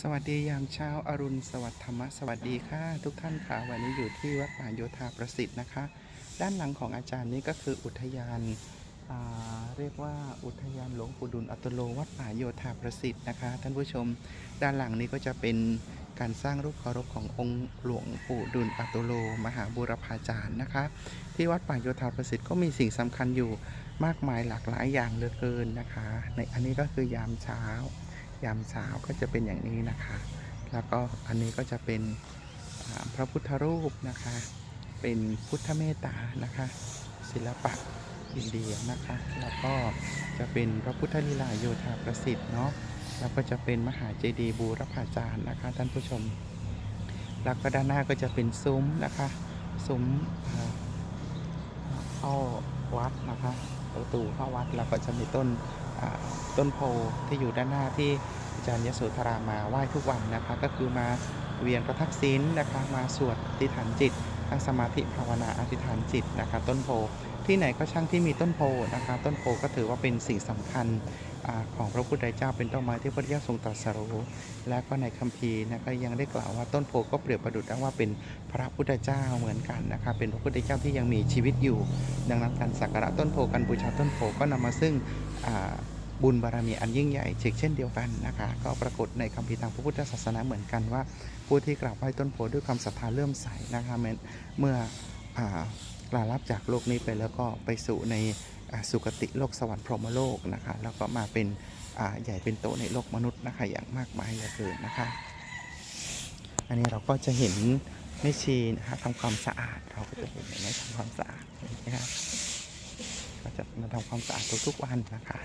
สวัสดียามเช้าอารุณสวัสดิ์ธรรมะสวัสดีค่ะ ทุกท่านค่ะ วันนี้อยู่ที่วัดป่าโยธาประสิทธิ์นะคะ ด้านหลังของอาจารย์นี้ก็คืออุทยานาเรียกว่าอุทยานหลวงปู่ดุลอัตโลวัดป่าโยธาประสิทธิ์นะคะ ท่านผู้ชมด้านหลังนี้ก็จะเป็นการสร้างรูปเคารพขององค์หลวงปู่ดุลอัตโล มหาบุรพาจารย์นะคะ ที่วัดป่าโยธาประสิทธิ์ก็มีสิ่งสำคัญอยู่มากมายหลากหลายอย่างเหลือเกินนะคะ ในอันนี้ก็คือยามเช้า ยามเช้าก็จะเป็นอย่างนี้นะคะ แล้วก็อันนี้ก็จะเป็นพระพุทธรูปนะคะ เป็นพุทธเมตตานะคะ ศิลปะอินเดียนะคะ แล้วก็จะเป็นพระพุทธลีลาโยธาประสิทธิ์เนาะ แล้วก็จะเป็นมหาเจดีย์บูรพาจารย์นะคะ ท่านผู้ชม แล้วก็ด้านหน้าก็จะเป็นซุ้มนะคะ ซุ้มเข้าวัดนะคะ ประตูเข้าวัดแล้วก็จะมีต้นต้นโพที่อยู่ด้านหน้าที่อาจารย์ยโสธรามาไหว้ทุกวันนะคะ ก็คือมาเวียนประทักษิณนะคะมาสวดติฐานจิต ทั้งสมาธิภาวนาอธิษฐานจิตนะคะต้นโพที่ไหนก็ช่างที่มีต้นโพนะคะต้นโพก็ถือว่าเป็นสิ่งสำคัญอของพระพุทธเจ้าเป็นต้นไม้ที่พระเจ้าทรงตรัสรู้และก็ในคัมภีร์นะคะยังได้กล่าวว่าต้นโพก็เปรียบประดุจว่าเป็นพระพุทธเจ้าเหมือนกันนะคะเป็นพระพุทธเจ้าที่ยังมีชีวิตอยู่ ดังนั้นการสักการะต้นโพการบูชาต้นโพก็นำมาซึ่งอ่า บุญบารมีอันยิ่งใหญ่เช่นเช่นเดียวกันนะคะ ก็ปรากฏในคัมภีร์ทางพระพุทธศาสนาเหมือนกันว่า ผู้ที่กราบไหว้ต้นโพด้วยความศรัทธาเลื่อมใสนะคะเมื่อเมื่ออ่ากลาลับจากโลกนี้ไปแล้วก็ไปสู่ในสุคติโลกสวรรค์พรหมโลกนะคะ แล้วก็มาเป็นใหญ่เป็นโตในโลกมนุษย์นะคะอย่างมากมายเหลือเกินนะคะ อันนี้เราก็จะเห็นแม่ชีนะคะทำความสะอาดเราก็จะเห็นแม่ทำความสะอาดนะครับก็จะมาทำความสะอาดทุกๆวันนะคะ